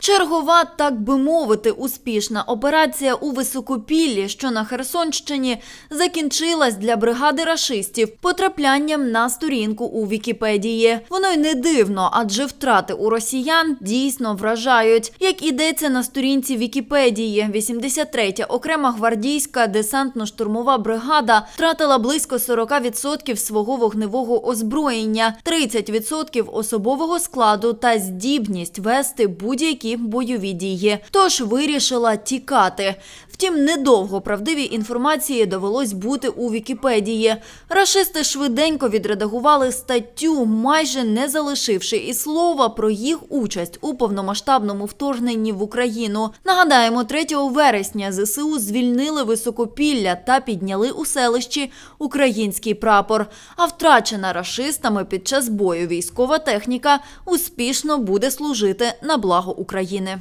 Чергова, так би мовити, успішна операція у Високопіллі, що на Херсонщині, закінчилась для бригади рашистів потраплянням на сторінку у Вікіпедії. Воно й не дивно, адже втрати у росіян дійсно вражають. Як ідеться на сторінці Вікіпедії, 83-я окрема гвардійська десантно-штурмова бригада втратила близько 40% свого вогневого озброєння, 30% особового складу та здібність вести будь-які бойові дії. Тож вирішила тікати. Втім, недовго правдивій інформації довелось бути у Вікіпедії. Рашисти швиденько відредагували статтю, майже не залишивши і слова про їх участь у повномасштабному вторгненні в Україну. Нагадаємо, 3 вересня ЗСУ звільнили високопілля та підняли у селищі український прапор. А втрачена рашистами під час бою військова техніка успішно буде служити на благо України.